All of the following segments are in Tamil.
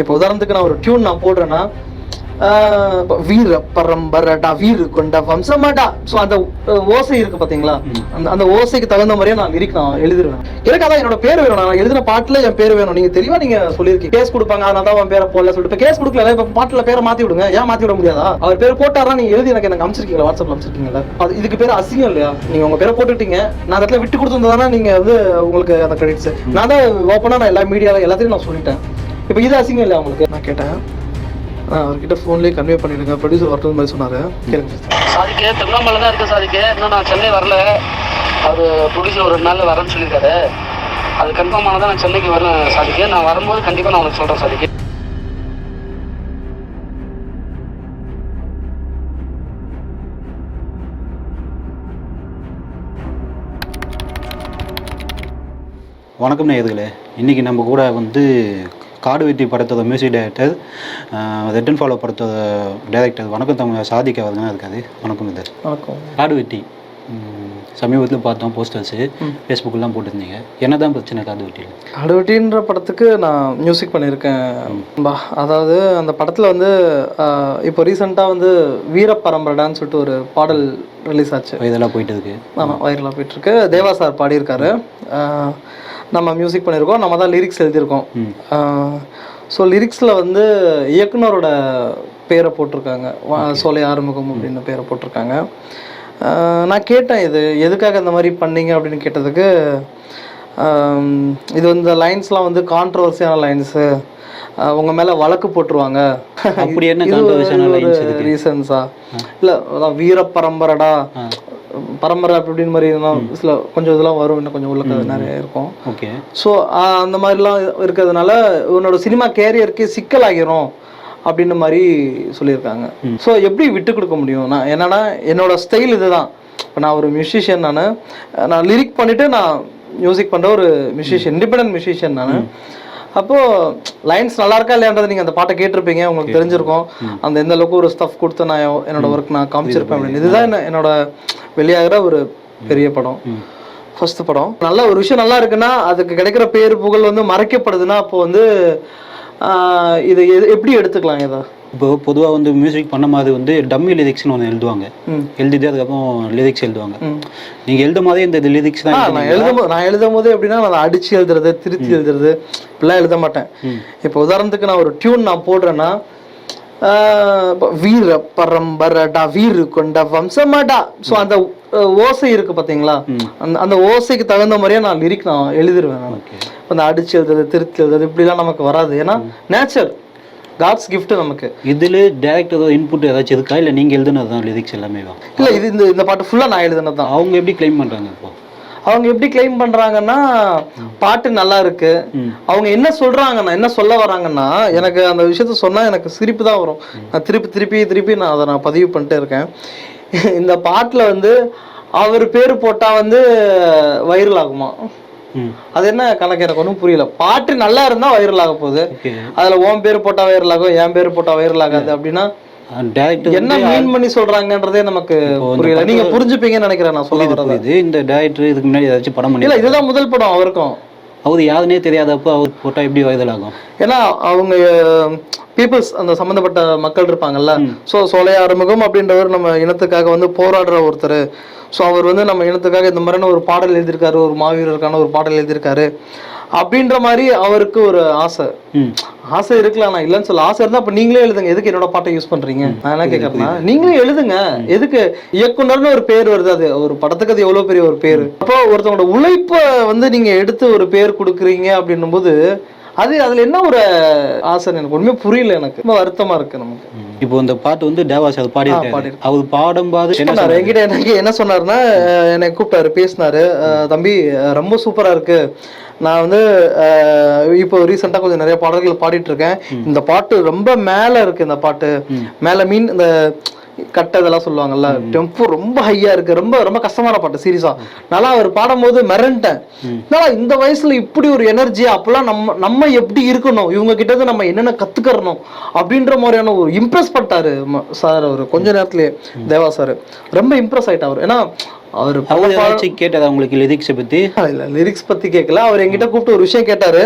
இப்போ உதாரணத்துக்கு நான் ஒரு டியூன் நான் போடுறேன்னா வீர பரம்பரடா வீரு கொண்ட வம்சமாடா. ஸோ அந்த ஓசை இருக்கு பாத்தீங்களா? அந்த அந்த ஓசைக்கு தகுந்த மாதிரியே நான் லிரிக் நான் எழுதிருவேன். எனக்கு அதான் என்னோட பேர் வேணும். நான் எழுதின பாட்டுல என் பேர் வேணும். நீங்க தெளிவா நீங்க சொல்லியிருக்கீங்க. கேஸ் கொடுப்பாங்க அதனால தான் அவன் பேரை போடல சொல்லிட்டு. கேஸ் கொடுக்கல இப்ப பாட்டுல பேரை மாத்தி விடுங்க. ஏன் மாத்தி விட முடியாதா? அவர் பேர் போட்டாரா நீங்க எழுதி எனக்கு எனக்கு அனுப்பிச்சிருக்கீங்களா? வாட்ஸ்அப்ல அனுப்பிச்சிருக்கீங்களா? அது இதுக்கு பேர் அசிங்கம் இல்லையா? நீங்க உங்க பேரை போட்டுட்டீங்க. நான் இடத்துல விட்டு கொடுத்துருந்தா நீங்க வந்து உங்களுக்கு அந்த கிரெடிட்ஸ் நான் தான் ஓப்பனா நான் எல்லா மீடியால எல்லாத்தையும் நான் சொல்லிட்டேன். இப்போ இது அசிங்கம் இல்லையா உங்களுக்கு? நான் கேட்டேன். நான் அவர்கிட்ட ஃபோன்லேயே கன்வே பண்ணிடுங்க. ப்ரொடியூசர் வரட்டும் மாதிரி சொன்னாரு. கேளுங்க சாதிக்கு திருவண்ணாமலை தான் இருக்கு சாதிக்கு. இன்னும் நான் சென்னை வரல. அது ப்ரொடியூசர் ஒரு ரெண்டு நாள்ல வரேன்னு சொல்லியிருக்காரு. அது கன்ஃபார்ம் ஆனதான் நான் சென்னைக்கு வரேன் சாதிக்கு. நான் வரும்போது கண்டிப்பா நான் உனக்கு சொல்றேன் சாதிக்கு. வணக்கம் நேயர்களே. இன்றைக்கி நம்ம கூட வந்து காடு வெட்டி படத்தோட மியூசிக் டைரக்டர் ரெட்டன் ஃபாலோ படத்தோட டைரக்டர் வணக்கம் தமிழ் சாதிக் அவர்கள் தான் இருக்காது வணக்கம் சார் வணக்கம். காடு வெட்டி. சமீபத்தில் பார்த்தோம் போஸ்டர்ஸு ஃபேஸ்புக்கெலாம் போட்டிருந்தீங்க. என்ன தான் பிரச்சனை காடு வெட்டியில்? அடுவட்டின்ற படத்துக்கு நான் மியூசிக் பண்ணியிருக்கேன். பா அதாவது அந்த படத்தில் வந்து இப்போ ரீசெண்டாக வந்து வீரப்பரம்பரடான்னு சொல்லிட்டு ஒரு பாடல் ரிலீஸ் ஆச்சு. இதெல்லாம் போயிட்டு இருக்கு. ஆமாம் வைரலாக போயிட்டுருக்கு தேவா சார் பாடியிருக்காரு. நம்ம மியூசிக் பண்ணியிருக்கோம் நம்ம தான் லிரிக்ஸ் எழுதியிருக்கோம். ஸோ லிரிக்ஸில் வந்து இயக்குனரோட பேரை போட்டிருக்காங்க. சோலை ஆறுமுகம் அப்படின்னு பேரை போட்டிருக்காங்க. நான் கேட்டேன் இது எதுக்காக இந்த மாதிரி பண்ணீங்க அப்படின்னு கேட்டதுக்கு இது வந்து லைன்ஸ்லாம் வந்து கான்ட்ரவர்சியான லைன்ஸு உங்கள் மேலே வழக்கு போட்டுருவாங்க. அப்படி என்ன? ரீசன்ஸா இல்லை அதான் வீர பரம்பரடா பரம்பரை அப்படி இப்படின்னு மாதிரி இதெல்லாம் சில கொஞ்சம் இதெல்லாம் வரும் இன்னும் கொஞ்சம் உள்ள கதை நிறைய இருக்கும். ஓகே. ஸோ அந்த மாதிரிலாம் இருக்கிறதுனால உன்னோட சினிமா கேரியருக்கு சிக்கலாகிரும் அப்படின்ற மாதிரி சொல்லியிருக்காங்க. ஸோ எப்படி விட்டு கொடுக்க முடியும்? நான் என்னன்னா என்னோட ஸ்டைல் இதுதான். இப்போ நான் ஒரு மியூசிஷியன் நான் நான் லிரிக் பண்ணிட்டு நான் மியூசிக் பண்ணுற ஒரு மியூசிஷியன் இண்டிபெண்டன்ட் மியூசிஷியன் நான் அப்போது லைன்ஸ் நல்லா இருக்கா இல்லையான்றதை நீங்கள் அந்த பாட்டை கேட்டிருப்பீங்க உங்களுக்கு தெரிஞ்சிருக்கும். அந்த எந்த அளவுக்கு ஒரு ஸ்டஃப் கொடுத்து நான் என்- என்னோட ஒர்க் நான் காமிச்சிருப்பேன் அப்படின்னு. இதுதான் என்ன- என்னோட வெளியாகிற ஒரு பெரிய படம். ஃபர்ஸ்ட் படம். நல்ல ஒரு விஷயம் நல்லா இருக்குன்னா அதுக்கு கிடைக்கிற பேர் புகழ் வந்து மறைக்கப்படுதுன்னா அப்போ வந்து இது எப்படி எடுத்துக்கலாம் இதை? இப்போ பொதுவாக வந்து மியூசிக் பண்ண மாதிரி வந்து டம்மி லிரிக்ஸ்னு ஒன்று எழுதுவாங்க. எழுதிட்டு அதுக்கப்புறம் லிரிக்ஸ் எழுதுவாங்க. நீங்கள் எழுதும் போதே இந்த லிரிக்ஸ் தான் நான் எழுதும் போது நான் எழுதும் போது எப்படின்னா நான் அடிச்சு எழுதுறது திருத்தி எழுதுறது இப்படிலாம் எழுத மாட்டேன். இப்போ உதாரணத்துக்கு நான் ஒரு டியூன் நான் போடுறேன்னா வீர பரம்பரடா வீரு கொண்ட வம்சமாடா. ஸோ அந்த ஓசை இருக்கு பாத்தீங்களா? அந்த அந்த ஓசைக்கு தகுந்த மாதிரியே நான் லிரிக் நான் எழுதிருவேன் நான். அந்த அடிச்சு எழுதுறது திருத்தி எழுதுறது இப்படிலாம் நமக்கு வராது. ஏன்னா நேச்சர் காட்ஸ் gift நமக்கு. இதில் டேரக்டர் இன்புட் ஏதாச்சும் இருக்கா? இல்லை நீங்கள் எழுதுனது தான் லிரிக்ஸ் எல்லாமே தான் இல்ல இது இந்த இந்த பாட்டு ஃபுல்லா நான் எழுதுனது தான் அவங்க எப்படி க்ளைம் பண்ணுறாங்க இப்போ? அவங்க எப்படி கிளைம் பண்றாங்கன்னா பாட்டு நல்லா இருக்கு. அவங்க என்ன சொல்றாங்கன்னா என்ன சொல்ல வராங்கன்னா எனக்கு அந்த விஷயத்த சொன்னா எனக்கு சிரிப்பு தான் வரும். நான் திருப்பி திருப்பி திருப்பி நான் அதை நான் பதிவு பண்ணிட்டே இருக்கேன். இந்த பாட்டுல வந்து அவர் பேர் போட்டா வந்து வைரல் ஆகுமா? அது என்ன கணக்கு எனக்கு ஒன்றும் புரியல. பாட்டு நல்லா இருந்தா வைரல் ஆக போகுது அதுல உன் பேர் போட்டா வைரல் ஆகும் என் பேர் போட்டா வைரல் ஆகாது அப்படின்னா என்ன மீன் பண்ணி சொல்றாங்கன்றதே நமக்கு புரியல. நீங்க புரிஞ்சுப்பீங்கன்னு நினைக்கிறேன் நான் சொல்ல வரது இந்த டேரக்டர் இதுக்கு முன்னாடி ஏதாச்சும் படம் பண்ணி இல்ல இதுதான் முதல் படம் அவருக்கும். அவர் யாருன்னே தெரியாதப்போ அவர் போட்டால் எப்படி வைரல் ஆகும்? ஏன்னா அவங்க பீப்புள்ஸ் அந்த சம்மந்தப்பட்ட மக்கள் இருப்பாங்கல்ல. ஸோ சோலைய ஆறுமுகம் அப்படின்றவர் நம்ம இனத்துக்காக வந்து போராடுற ஒருத்தர். ஸோ அவர் வந்து நம்ம இனத்துக்காக இந்த மாதிரியான ஒரு பாடல் எழுதியிருக்காரு ஒரு மாவீரருக்கான ஒரு பாடல் எழுதியிருக்காரு. அப்படின்ற மாதிரி அவருக்கு ஒரு ஆசை. ஆசை இருக்கலாம் நான் இல்லைன்னு சொல்ல ஆசை இருந்தா அப்ப நீங்களே எழுதுங்க. எதுக்கு என்னோட பாட்டை யூஸ் பண்றீங்க? நான் என்ன கேட்கறேன்னா நீங்களே எழுதுங்க. எதுக்கு? இயக்குனர்னு ஒரு பேர் வருது அது. ஒரு படத்துக்கு அது எவ்வளவு பெரிய ஒரு பேர். அப்போ ஒருத்தவங்களோட உழைப்பை வந்து நீங்க எடுத்து ஒரு பேர் கொடுக்குறீங்க அப்படின்னும் போது அது அதுல என்ன ஒரு ஆசை எனக்கு? ஒண்ணுமே புரியல எனக்கு. ரொம்ப வருத்தமா இருக்கு நமக்கு. இப்போ இந்த பாட்டு வந்து தேவாஸ் அது பாடியிருக்காரு. அவர் பாடும்போது என்ன சொன்னாரு. என்கிட்ட எனக்கு என்ன சொன்னாருன்னா அஹ், என்னை கூப்பிட்டாரு பேசினாரு. தம்பி ரொம்ப சூப்பரா இருக்கு. நான் வந்து அஹ், இப்போ ரீசெண்டாக கொஞ்சம் நிறைய பாடல்கள் பாடிட்டு இருக்கேன். இந்த பாட்டு ரொம்ப மேல இருக்கு இந்த பாட்டு. மேல மீன் இந்த கட்டை இதெல்லாம் சொல்லுவாங்கல்ல டெம்போ ரொம்ப ஹையா இருக்கு. ரொம்ப ரொம்ப கஷ்டமான பாட்டு சீரியஸா நல்லா அவர் பாடும்போது மிரண்டேன். என்னடா இந்த வயசுல இப்படி ஒரு எனர்ஜி அப்பெல்லாம் நம்ம நம்ம எப்படி இருக்கணும்? இவங்க கிட்ட நம்ம என்னென்ன கத்துக்கறணும்? அப்படின்ற மாதிரியான ஒரு இம்ப்ரெஸ் பண்ணிட்டாரு சார் அவர். கொஞ்ச நேரத்திலேயே தேவா சார். ரொம்ப இம்ப்ரெஸ் ஆயிட்டாரு. ஏன்னா அவர் ஏதாச்சும் கேட்டதா உங்களுக்கு லிரிக்ஸை பற்றி இல்ல லிரிக்ஸ் பத்தி கேட்கல அவர் என்கிட்ட கூப்பிட்டு ஒரு விஷயம் கேட்டாரு.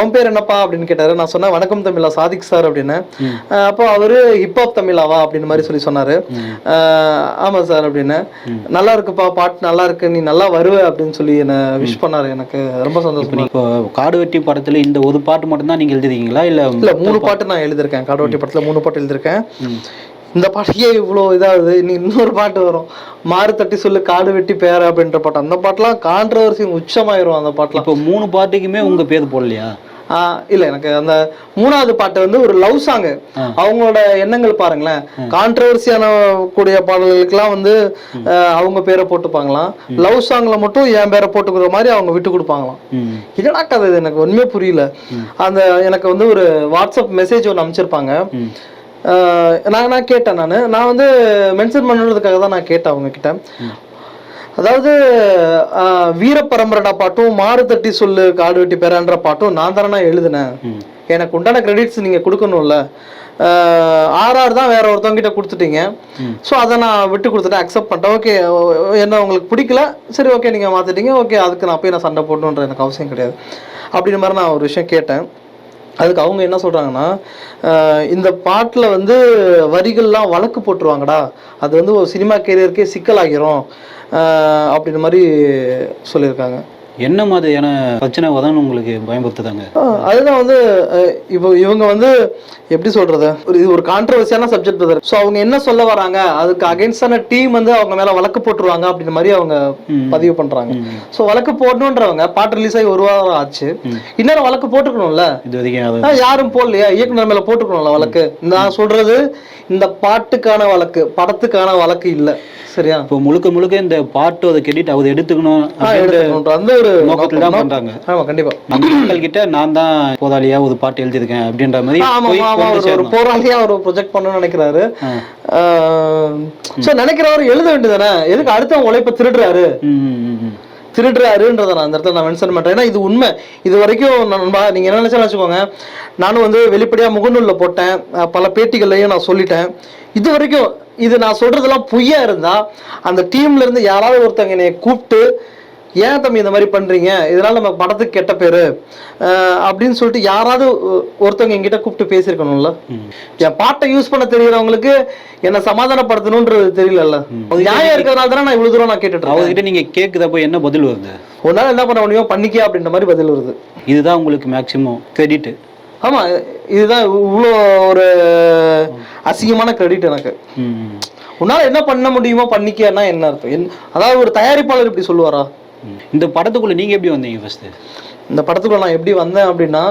உன் பேர் என்னப்பா அப்படின்னு கேட்டாரு. நான் சொன்னேன் வணக்கம் தமிழா சாதிக் சார் அப்படின்னு. அப்போ அவரு ஹிப்ஹாப் தமிழாவா? அப்படின்னு மாதிரி சொல்லி சொன்னாரு. ஆமா சார் அப்படின்னு. நல்லா இருக்குப்பா பாட்டு நல்லா இருக்கு நீ நல்லா வருவ அப்படின்னு சொல்லி என்ன விஷ் பண்ணாரு. எனக்கு ரொம்ப சந்தோஷம் இப்போ காடு வெட்டி படத்தில் இந்த ஒரு பாட்டு மட்டும்தான் நீங்கள் எழுதிருக்கீங்களா? இல்லை இல்ல மூணு பாட்டு நான் எழுதியிருக்கேன் காடோட்டி படத்துல மூணு பாட்டு எழுதியிருக்கேன் இந்த பாட்டுக்கே இவ்வளோ இதாகுது? இனி இன்னொரு பாட்டு வரும். மாறு தட்டி சொல்லு காடு வெட்டி பேர அப்படின்ற பாட்டு. அந்த பாட்டுலாம் கான்ட்ரவர்சி உச்சமாயிரும் அந்த பாட்டுலாம். இப்போ மூணு பாட்டுக்குமே உங்கள் பேர் போடலையா? இல்ல எனக்கு அந்த மூணாவது பாட்டு வந்து ஒரு லவ் சாங் அவங்களோட எண்ணங்கள் பாருங்களேன். கான்ட்ரவர்சியான கூடிய பாடல்களுக்கெல்லாம் வந்து அவங்க பேரை போட்டுப்பாங்களாம். லவ் சாங்ல மட்டும் என் பேரை போட்டுக்கிற மாதிரி அவங்க விட்டு கொடுப்பாங்களாம். என்னடா கதை எனக்கு ஒண்ணுமே புரியல. அந்த எனக்கு வந்து ஒரு வாட்ஸ்அப் மெசேஜ் ஒன்று ஆஹ் நான் நான் கேட்டேன் நான். நான் வந்து மென்ஷன் பண்ணுறதுக்காக தான் நான் கேட்டேன் அவங்க கிட்ட அதாவது வீர பரம்பரடா பாட்டும் மாறு தட்டி சொல்லு காடு வெட்டி பெறான்ற பாட்டும் நான் தானே எழுதினேன். எனக்கு உண்டான கிரெடிட்ஸ் நீங்க கொடுக்கணும்ல. ஆர்ஆர் தான் வேற ஒருத்தவங்க கிட்ட கொடுத்துட்டீங்க ஸோ அதை நான் விட்டு கொடுத்துட்டேன் அக்செப்ட் பண்ணிட்டேன். ஓகே என்ன உங்களுக்கு பிடிக்கல? சரி ஓகே நீங்க மாத்திட்டீங்க. ஓகே அதுக்கு நான் போய் நான் சண்டை போடணுன்ற எனக்கு அவசியம் கிடையாது. அப்படின்ற மாதிரி நான் ஒரு விஷயம் கேட்டேன். அதுக்கு அவங்க என்ன சொல்கிறாங்கன்னா இந்த பாட்டில் வந்து வரிகள்லாம் வழக்கு போட்டுருவாங்கடா. அது வந்து ஒரு சினிமா கேரியருக்கே சிக்கலாகிரும். ஆஹ் அப்படின்ற மாதிரி சொல்லியிருக்காங்க. என்ன மாதிரியான பிரச்சனை வரும்னு உங்களுக்கு பயன்படுத்துதாங்க? அதுதான் வந்து இப்போ இவங்க வந்து எப்படி சொல்றது? ஒரு இது ஒரு கான்ட்ரவர்சியான சப்ஜெக்ட் பிரதர் ஸோ அவங்க என்ன சொல்ல வராங்க? அதுக்கு அகைன்ஸ்டான டீம் வந்து அவங்க மேல வழக்கு போட்டுருவாங்க அப்படின்ற மாதிரி அவங்க பதிவு பண்றாங்க. ஸோ வழக்கு போடணுன்றவங்க பாட்டு ரிலீஸ் ஆகி ஒரு வாரம் ஆச்சு. இன்னொரு வழக்கு போட்டுக்கணும்ல? யாரும் போடலையா? இயக்குனர் மேல போட்டுக்கணும்ல வழக்கு? நான் சொல்றது இந்த பாட்டுக்கான வழக்கு படத்துக்கான வழக்கு இல்ல. சரியா? இப்போ முழுக்க முழுக்க இந்த பாட்டு அதை கெடிட் அவர் எடுத்துக்கணும் அந்த ஒரு நோக்கத்தில் தான். பண்றாங்க. ஆமா கண்டிப்பா. மக்கள் கிட்ட நான் தான் போதாலியா ஒரு பாட்டு எழுதியிருக்கேன் அப்படின்ற மாதிரி ஒரு ஒரு. போராளியா அவர் ப்ரொஜெக்ட் பண்ணணும்னு நினைக்கிறாரு. சோ நினைக்கிறவர் எழுத வேண்டியதானே எதுக்கு அடுத்தவங்க உழைப்ப திருடுறாரு. திருடுறாருன்றதை நான் அந்த இடத்துல நான் மென்ஷன் பண்றேன். ஏன்னா இது உண்மை. இது வரைக்கும் நண்பா நீங்க என்ன நினைச்சாலும் வச்சுக்கோங்க. நானும் வந்து வெளிப்படையா முகநூல்ல போட்டேன். பல பேட்டிகள்லையும் நான் சொல்லிட்டேன். இது வரைக்கும் இது நான் சொல்றதெல்லாம் பொய்யா இருந்தா அந்த டீம்ல இருந்து யாராவது ஒருத்தவங்க என்னைய கூப்பிட்டு ஏன் தம்பி இந்த மாதிரி பண்றீங்க? இதனால நம்ம படத்துக்கு கெட்ட பேரு. அப்படின்னு சொல்லிட்டு யாராவது ஒருத்தவங்க என்கிட்ட கூப்பிட்டு பேசியிருக்கணும்ல. என் பாட்டை யூஸ் பண்ண தெரியறவங்களுக்கு என்ன சமாதானப்படுத்தணும்ன்றது தெரியலல்ல. நியாயம் இருக்கிறதுனால தானே நான் இவ்வளவு தூரம் நான் கேட்டுட்டு இருக்கேன். அவர்கிட்ட நீங்க கேட்குறப்போ என்ன பதில் வருது? உன்னால என்ன பண்ண முடியும் பண்ணிக்க அப்படின்ற மாதிரி பதில் வருது. இதுதான் உங்களுக்கு மேக்சிமம் கிரெடிட் ஆமா இதுதான் இவ்வளோ ஒரு அசிங்கமான கிரெடிட் எனக்கு. உன்னால என்ன பண்ண முடியுமோ பண்ணிக்கன்னா என்ன அர்த்தம்? என்- அதாவது ஒரு தயாரிப்பாளர் இப்படி சொல்லுவாரா? இந்த படத்துக்குள்ள நீங்க எப்படி வந்தீங்க ஃபர்ஸ்ட் இந்த படத்துக்குள்ள நான் எப்படி வந்தேன் அப்படின்னா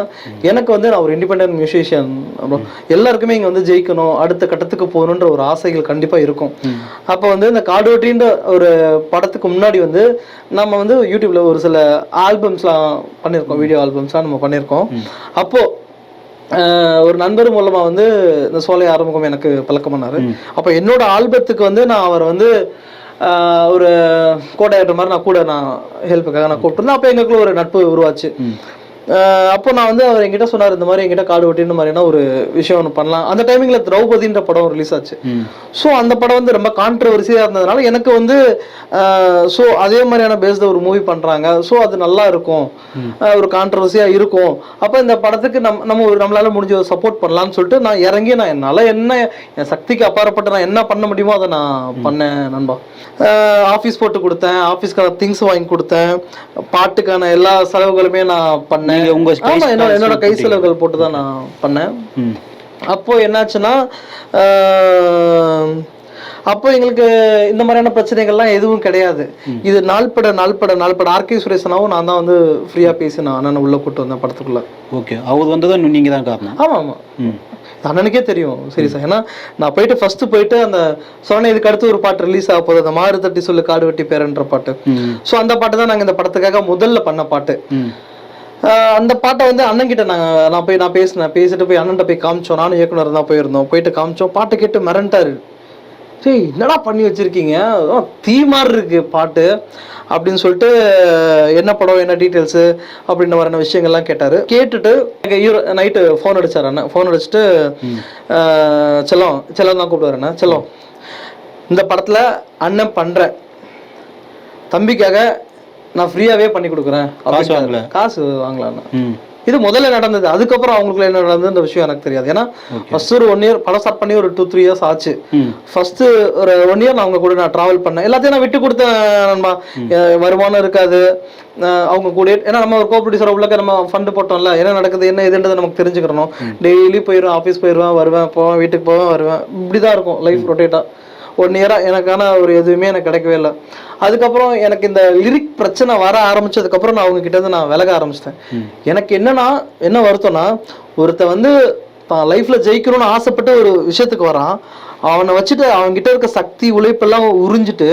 எனக்கு வந்து நான் ஒரு இண்டிபெண்டன்ட் மியூசிஷியன் அப்புறம் எல்லாருக்குமே இங்க வந்து ஜெயிக்கணும் அடுத்த கட்டத்துக்கு போகணுன்ற ஒரு ஆசைகள் கண்டிப்பா இருக்கும். அப்போ வந்து இந்த காடோட்டின்ற ஒரு படத்துக்கு முன்னாடி வந்து நம்ம வந்து யூடியூப்ல ஒரு சில ஆல்பம்ஸ்லாம் பண்ணியிருக்கோம் வீடியோ ஆல்பம்ஸ்லாம் நம்ம பண்ணியிருக்கோம் அப்போ ஆஹ், ஒரு நண்பர் மூலமா வந்து இந்த சோலை ஆரம்பம் எனக்கு பழக்கம் பண்ணாரு அப்போ என்னோட ஆல்பத்துக்கு வந்து நான் அவர் வந்து ஒரு கோடையாட்ட மாதிரி நான் கூட நான் ஹெல்ப்புக்காக நான் கூப்பிட்டுருந்தேன். அப்போ எங்களுக்குள்ள ஒரு நட்பு உருவாச்சு. அப்போ நான் வந்து அவர் என்கிட்ட சொன்னார் இந்த மாதிரி என்கிட்ட காடு வெட்டின மாதிரியான ஒரு விஷயம் ஒன்று பண்ணலாம். அந்த டைமிங்ல திரௌபதின்ற படம் ரிலீஸ் ஆச்சு. ஸோ அந்த படம் வந்து ரொம்ப கான்ட்ரவர்சியாக இருந்ததுனால எனக்கு வந்து ஸோ அதே மாதிரியான பேஸ்ட ஒரு மூவி பண்ணுறாங்க ஸோ அது நல்லா இருக்கும். ஒரு கான்ட்ரவர்சியாக இருக்கும். அப்போ இந்த படத்துக்கு நம் நம்ம ஒரு நம்மளால முடிஞ்ச சப்போர்ட் பண்ணலாம்னு சொல்லிட்டு நான் இறங்கி நான் என்னால் என்ன என் சக்திக்கு அப்பாற்பட்டு நான் என்ன பண்ண முடியுமோ அதை நான் பண்ணேன் நண்பா. ஆஃபீஸ் போட்டு கொடுத்தேன். ஆஃபீஸ்க்கான திங்ஸ் வாங்கி கொடுத்தேன். பாட்டுக்கான எல்லா செலவுகளுமே நான் பண்ணேன். நீங்க உங்க என்னோட கை செலவு செலவுகள் போட்டு தான் நான் பண்ணேன். அப்போ என்னாச்சுன்னா அப்போ எங்களுக்கு இந்த மாதிரியான பிரச்சனைகள்லாம் எதுவும் கிடையாது. இது நாள்பட நாள்பட நாள்பட ஆர்கே சுரேசனாவும் நான் தான் வந்து ஃப்ரீயா பேசி நான் அண்ணனை உள்ள கூட்டு வந்தேன் படத்துக்குள்ள. ஓகே. அவர் வந்ததும் நீங்க தான் காரணம். ஆமா ஆமா. ம். அண்ணனுக்கே தெரியும் சரி சார் ஏன்னா நான் போயிட்டு ஃபர்ஸ்ட் போயிட்டு அந்த சொன்ன இதுக்கு அடுத்து ஒரு பாட்டு ரிலீஸ் ஆக போகுது. அந்த மாறு தட்டி சொல்லு காடு வெட்டி பேரன்ற பாட்டு. ஸோ அந்த பாட்டு தான் நாங்கள் இந்த படத்துக்காக முதல்ல பண்ண பாட்டு. அந்த பாட்டை வந்து அண்ணன் கிட்ட நாங்க நான் போய் நான் பேசினேன். பேசிட்டு போய் அண்ணன்ட்ட போய் காமிச்சோம். நானும் இயக்குனர் தான் போயிருந்தோம். போயிட்டு காமிச்சோம். பாட்டு கேட்டு மிரண்டாரு. சரி என்னடா பண்ணி வச்சிருக்கீங்க? தீ மாதிரி இருக்கு பாட்டு. அப்படின்னு சொல்லிட்டு என்ன படம்? என்ன டீட்டெயில்ஸு அப்படின்ற மாதிரியான விஷயங்கள்லாம் கேட்டாரு. கேட்டுட்டு எனக்கு நைட்டு ஃபோன் அடிச்சார் அண்ணன். ஃபோன் அடிச்சுட்டு செல்லம் செல்லம் தான் கூப்பிடுவார் அண்ணன் செல்லம் இந்த படத்துல அண்ணன் பண்றேன் தம்பிக்காக நான் ஃப்ரீயாவே பண்ணி கொடுக்குறேன். வாங்கல? காசு வாங்கலான்னு ம். இது முதல்ல நடந்தது. அதுக்கப்புறம் அவங்களுக்குள்ள என்ன நடந்ததுன்ற விஷயம் எனக்கு தெரியாது. ஏன்னா ஃபர்ஸ்ட் ஒரு ஒன் இயர் படம் ஸ்டார்ட் பண்ணி ஒரு டூ த்ரீ இயர்ஸ் ஆச்சு. ஃபர்ஸ்ட் ஒரு ஒன் இயர் நான் அவங்க கூட நான் டிராவல் பண்ணேன். எல்லாத்தையும் நான் விட்டு கொடுத்தேன் நண்பா. வருமானம் இருக்காது. அவங்க கூட ஏன்னா நம்ம ஒரு கோ ப்ரொடியூசர் உள்ளக்க நம்ம ஃபண்டு போட்டோம்ல என்ன நடக்குது என்ன இதுன்றது நமக்கு தெரிஞ்சுக்கிறணும் டெய்லி போயிடுவேன் ஆஃபீஸ் போயிடுவேன் வருவேன் போவேன் வீட்டுக்கு போவேன் வருவேன். இப்படிதான் இருக்கும் லைஃப் ரொட்டேட்டா ஒன் இயராக எனக்கான ஒரு எதுவுமே எனக்கு கிடைக்கவே இல்லை. அதுக்கப்புறம் எனக்கு இந்த லிரிக் பிரச்சனை வர ஆரம்பிச்சதுக்கப்புறம் நான் அவங்க கிட்ட இருந்து நான் விலக ஆரம்பிச்சிட்டேன். எனக்கு என்னன்னா என்ன வருத்தம்னா ஒருத்த வந்து தான் லைஃப்ல ஜெயிக்கணும்னு ஆசைப்பட்டு ஒரு விஷயத்துக்கு வரான். அவனை வச்சுட்டு அவன்கிட்ட இருக்க சக்தி உழைப்பெல்லாம் உறிஞ்சிட்டு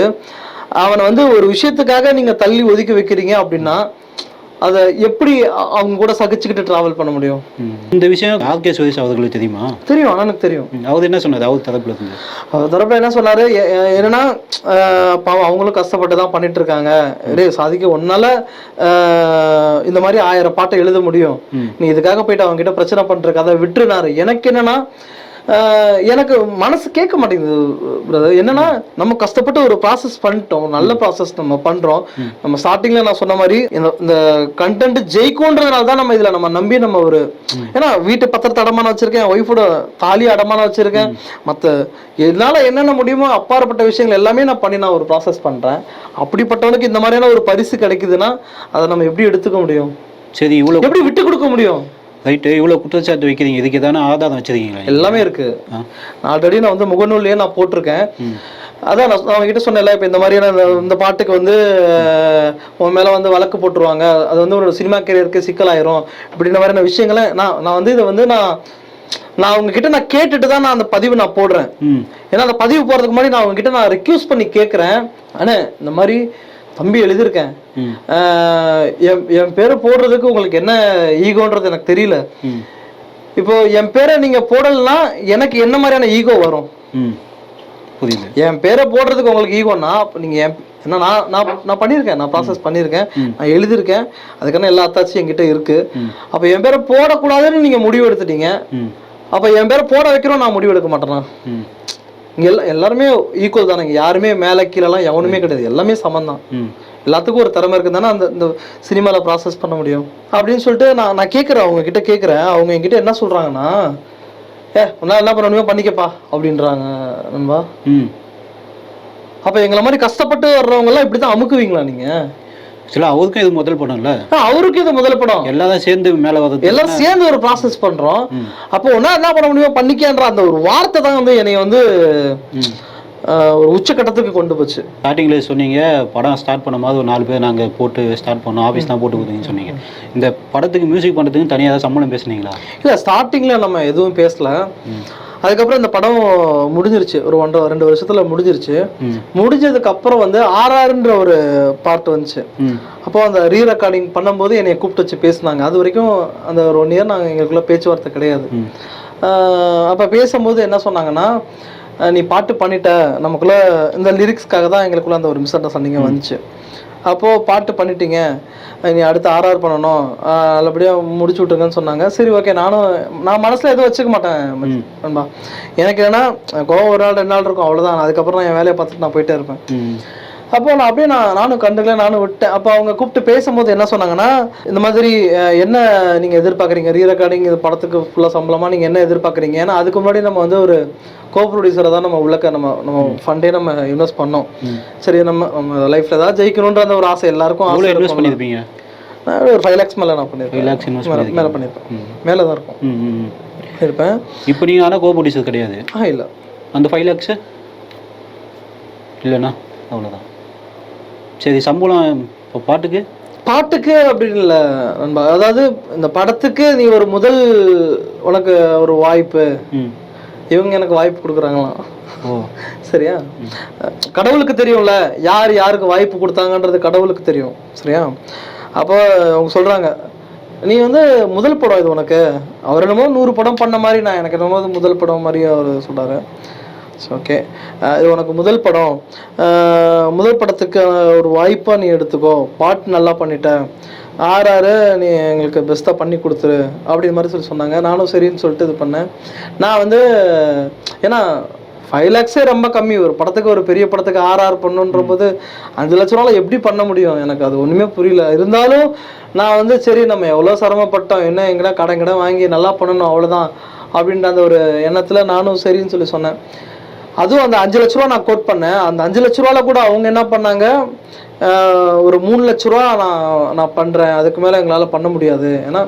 அவனை வந்து ஒரு விஷயத்துக்காக நீங்க தள்ளி ஒதுக்கி வைக்கிறீங்க அப்படின்னா அதை எப்படி அவங்க கூட சகிச்சுக்கிட்டு டிராவல் பண்ண முடியும். இந்த விஷயம் ஆர்கே சுரேஷ் அவர்களுக்கு தெரியுமா? தெரியும் ஆனா எனக்கு தெரியும். அவர் என்ன சொன்னார்? அவர் தரப்புல இருந்து. அவர் தரப்புல என்ன சொன்னாரு? என்னன்னா பாவம் அவங்களும் கஷ்டப்பட்டு தான் பண்ணிட்டு இருக்காங்க டேய் சாதிக்க ஒன்னால இந்த மாதிரி ஆயிரம் பாட்டை எழுத முடியும். நீ இதுக்காக போயிட்டு அவங்க கிட்ட பிரச்சனை பண்றதுக்கு அதை விட்டுருனாரு. எனக்கு என்னன்னா எனக்கு மனசு கேட்க மாட்டேங்குது brother. என்னன்னா நம்ம கஷ்டப்பட்டு ஒரு ப்ராசஸ் பண்ணிட்டோம். நல்ல ப்ராசஸ் நம்ம பண்றோம். நம்ம ஸ்டார்டிங்ல நான் சொன்ன மாதிரி இந்த இந்த கண்டென்ட் ஜெயிக்கும்ன்றதுனால தான் நம்ம இதுல நம்ம நம்பி நம்ம ஒரு ஏன்னா வீட்டு பத்திரத்தை அடமான வச்சிருக்கேன் ஒய்ஃபோட தாலி அடமான வச்சிருக்கேன். மத்த என்னால என்னென்ன முடியுமோ அப்பாற்பட்ட விஷயங்கள் எல்லாமே நான் பண்ணி நான் ஒரு ப்ராசஸ் பண்றேன். அப்படிப்பட்டவனுக்கு இந்த மாதிரியான ஒரு பரிசு கிடைக்குதுன்னா அதை நம்ம எப்படி எடுத்துக்க முடியும்? சரி இவ்வளோ எப்படி விட்டு கொடுக்க முடியும்? ரைட்டு இவ்வளோ குற்றச்சாட்டு வைக்கிறீங்க. இதுக்கு எதான ஆதாரம் வச்சிருக்கீங்களா? எல்லாமே இருக்கு. ஆ. ஆல்ரெடி நான் வந்து முகநூல்லையே நான் போட்டிருக்கேன். அதான் நான் நான் கிட்ட சொன்னேன்ல இப்போ இந்த மாதிரியான இந்த- பாட்டுக்கு வந்து உன் மேல வந்து வழக்கு போட்டுருவாங்க. அது வந்து ஒரு சினிமா கேரியருக்கு சிக்கலாயிரும். இப்படின்ற மாதிரியான விஷயங்களை நான் நான் வந்து இதை வந்து நான் நான் அவங்க கிட்ட நான் கேட்டுட்டு தான் நான் அந்த பதிவு நான் போடுறேன். ஏன்னா அந்த பதிவு போறதுக்கு முன்னாடி நான் அவங்க கிட்ட நான் ரெக்யூஸ் பண்ணி கேட்குறேன் அண்ணே இந்த மாதிரி தம்பி எழுதியிருக்கேன். என் பேரை போடுறதுக்கு உங்களுக்கு என்ன ஈகோன்றது எனக்கு தெரியல. இப்போ என் பேரை நீங்க போடலைன்னா எனக்கு என்ன மாதிரியான ஈகோ வரும்? ம். புரியுது. என் பேரை போடுறதுக்கு உங்களுக்கு ஈகோன்னா அப்ப நீங்க ஏன்னா நான் நான் நான் பண்ணியிருக்கேன் நான் ப்ராசஸ் பண்ணியிருக்கேன் நான் எழுதியிருக்கேன் அதுக்கான எல்லா அத்தாச்சும் என்கிட்ட இருக்கு. அப்போ என் பேரை போடக்கூடாதுன்னு நீங்க முடிவு எடுத்துட்டீங்க. அப்போ என் பேரை போட வைக்கிறோம் நான் முடிவு எடுக்க மாட்டேனா? இங்க எல்லா எல்லாருமே ஈக்குவல் தானே. இங்க யாருமே மேலே கீழெல்லாம் எவனுமே கிடையாது. எல்லாமே சமம் தான் ம். எல்லாத்துக்கும் ஒரு திறமை இருக்கு தானே அந்த இந்த சினிமாவில் ப்ராசஸ் பண்ண முடியும். அப்படின்னு சொல்லிட்டு நான் நான் கேட்குறேன் அவங்க கிட்ட கேட்குறேன். அவங்க என்கிட்ட என்ன சொல்றாங்கன்னா ஏ உன்னால் என்ன பண்ண முடியுமோ பண்ணிக்கப்பா அப்படின்றாங்க நண்பா. ம். அப்ப எங்களை மாதிரி கஷ்டப்பட்டு வர்றவங்க எல்லாம் இப்படிதான் அமுக்குவீங்களா நீங்க? சில அவருக்கும் இது முதல் படம்ல. ஆ, அவருக்கு இது முதல் படம். எல்லாரும் சேர்ந்து மேலே வர்றது எல்லாரும் சேர்ந்து ஒரு ப்ராசஸ் பண்றோம். அப்போ ஒன்னா என்ன பண்ண முடியுமோ? பண்ணிக்கன்ற அந்த ஒரு வார்த்தை தான் வந்து என்னை வந்து ஒரு உச்சக்கட்டத்துக்கு கொண்டு போச்சு. ஸ்டார்டிங்கில் சொன்னீங்க படம் ஸ்டார்ட் பண்ணும்போது ஒரு நாலு பேர் நாங்கள் போட்டு ஸ்டார்ட் பண்ணோம் ஆஃபீஸ் தான் போட்டு கொடுத்தீங்கன்னு சொன்னீங்க. இந்த படத்துக்கு மியூசிக் பண்ணுறதுக்கு தனியாக சம்பளம் பேசுனீங்களா? இல்ல ஸ்டார்டிங்ல நம்ம எதுவும் பேசல. அதுக்கப்புறம் இந்த படம் முடிஞ்சிருச்சு. ஒரு ஒன்றரை ரெண்டு வருஷத்துல முடிஞ்சிருச்சு. முடிஞ்சதுக்கு அப்புறம் வந்து ஆர்ஆர்ன்ற ஒரு பார்ட் வந்துச்சு. அப்போ அந்த ரீ ரெக்கார்டிங் பண்ணும்போது என்னை கூப்பிட்டு வச்சு பேசினாங்க. அது வரைக்கும் அந்த ஒரு ஒன் இயர் நாங்கள் எங்களுக்குள்ள பேச்சுவார்த்தை கிடையாது. அப்ப பேசும்போது என்ன சொன்னாங்கன்னா நீ பாட்டு பண்ணிட்ட. நமக்குள்ள இந்த லிரிக்ஸ்க்காக தான் எங்களுக்குள்ள அந்த ஒரு மிஸ் அண்டர்ஸ்டாண்டிங் வந்துச்சு. அப்போ பாட்டு பண்ணிட்டீங்க. நீ அடுத்து ஆர்ஆர் பண்ணணும். ஆஹ் நல்லபடியா முடிச்சு விட்டுருங்கன்னு சொன்னாங்க. சரி ஓகே நானும் நான் மனசுல எதுவும் வச்சுக்க மாட்டேன் நண்பா. எனக்கு என்னன்னா கோவம் ஒரு நாள் ரெண்டு நாள் இருக்கும் அவ்வளவுதான். அதுக்கப்புறம் நான் என் வேலையை பார்த்துட்டு நான் போயிட்டே இருப்பேன். அப்போ நான் அப்படியே நான் நானும் கண்டுக்கல நானும் விட்டேன். அப்போ அவங்க கூப்பிட்டு பேசும்போது என்ன சொன்னாங்கன்னா இந்த மாதிரி என்ன நீங்க எதிர்பார்க்குறீங்க? ரீ ரெக்கார்டிங் இது படத்துக்கு ஃபுல்லாக சம்பளமா? நீங்க என்ன எதிர்பார்க்குறீங்க? ஏன்னா அதுக்கு முன்னாடி நம்ம வந்து ஒரு கோ ப்ரொடியூசரை தான் நம்ம உள்ளக்க நம்ம நம்ம ஃபண்டே நம்ம இன்வெஸ்ட் பண்ணோம். சரி நம்ம நம்ம லைஃப்ல ஏதாவது ஜெயிக்கணுன்ற அந்த ஒரு ஆசை எல்லாருக்கும் ஆசை இன்வெஸ்ட். பண்ணியிருப்பீங்க நான் ஒரு ஃபைவ் லேக்ஸ் மேலே நான் பண்ணியிருப்பேன் ஃபைவ் லேக்ஸ் இன்வெஸ்ட் மேலே பண்ணியிருப்பேன் மேலே தான் இருக்கும். இருப்பேன். இப்போ நீங்கள் ஆனால் கோபடிச்சது கிடையாது. ஆ இல்லை. அந்த ஃபைவ் லேக்ஸு இல்லைண்ணா அவ்வளோதான் சரி சம்பளம் இப்போ பாட்டுக்கு? பாட்டுக்கு அப்படின்னு இல்லை நண்பா. அதாவது இந்த படத்துக்கு நீ ஒரு முதல் உனக்கு ஒரு வாய்ப்பு. இவங்க எனக்கு வாய்ப்பு கொடுக்குறாங்களாம். ஓ. சரியா? கடவுளுக்கு தெரியும்ல யார் யாருக்கு வாய்ப்பு கொடுத்தாங்கன்றது கடவுளுக்கு தெரியும். சரியா? அப்போ அவங்க சொல்றாங்க நீ வந்து முதல் படம் இது உனக்கு. அவர் என்னமோ நூறு படம் பண்ண மாதிரி நான் எனக்கு என்னமோ முதல் படம் மாதிரி அவர் சொல்றாரு. ஓகே uh, இது உனக்கு முதல் படம். Uh, முதல் படத்துக்கு ஒரு வாய்ப்பாக நீ எடுத்துக்கோ. பாட்டு நல்லா பண்ணிட்ட. ஆறாறு நீ எங்களுக்கு பெஸ்ட்டாக பண்ணி கொடுத்துரு. அப்படி மாதிரி சொல்லி சொன்னாங்க. நானும் சரின்னு சொல்லிட்டு இது பண்ணேன். நான் வந்து ஏன்னா ஃபைவ் லேக்ஸே ரொம்ப கம்மி. ஒரு படத்துக்கு ஒரு பெரிய படத்துக்கு ஆர்ஆர் பண்ணுன்ற போது அஞ்சு லட்ச ரூபாவில் எப்படி பண்ண முடியும்? எனக்கு அது ஒன்றுமே புரியல. இருந்தாலும் நான் வந்து சரி நம்ம எவ்வளோ சிரமப்பட்டோம். என்ன எங்கடா கடன் கடன் வாங்கி நல்லா பண்ணணும் அவ்வளோதான் அப்படின்ற அந்த ஒரு எண்ணத்தில் நானும் சரின்னு சொல்லி சொன்னேன். அதுவும் அந்த அஞ்சு லட்ச ரூபா நான் கோட் பண்ணேன். அந்த அஞ்சு லட்ச ரூபால கூட அவங்க என்ன பண்ணாங்க? ஒரு மூணு லட்ச ரூபா நான் நான் பண்ணுறேன் அதுக்கு மேலே எங்களால் பண்ண முடியாது. ஏன்னா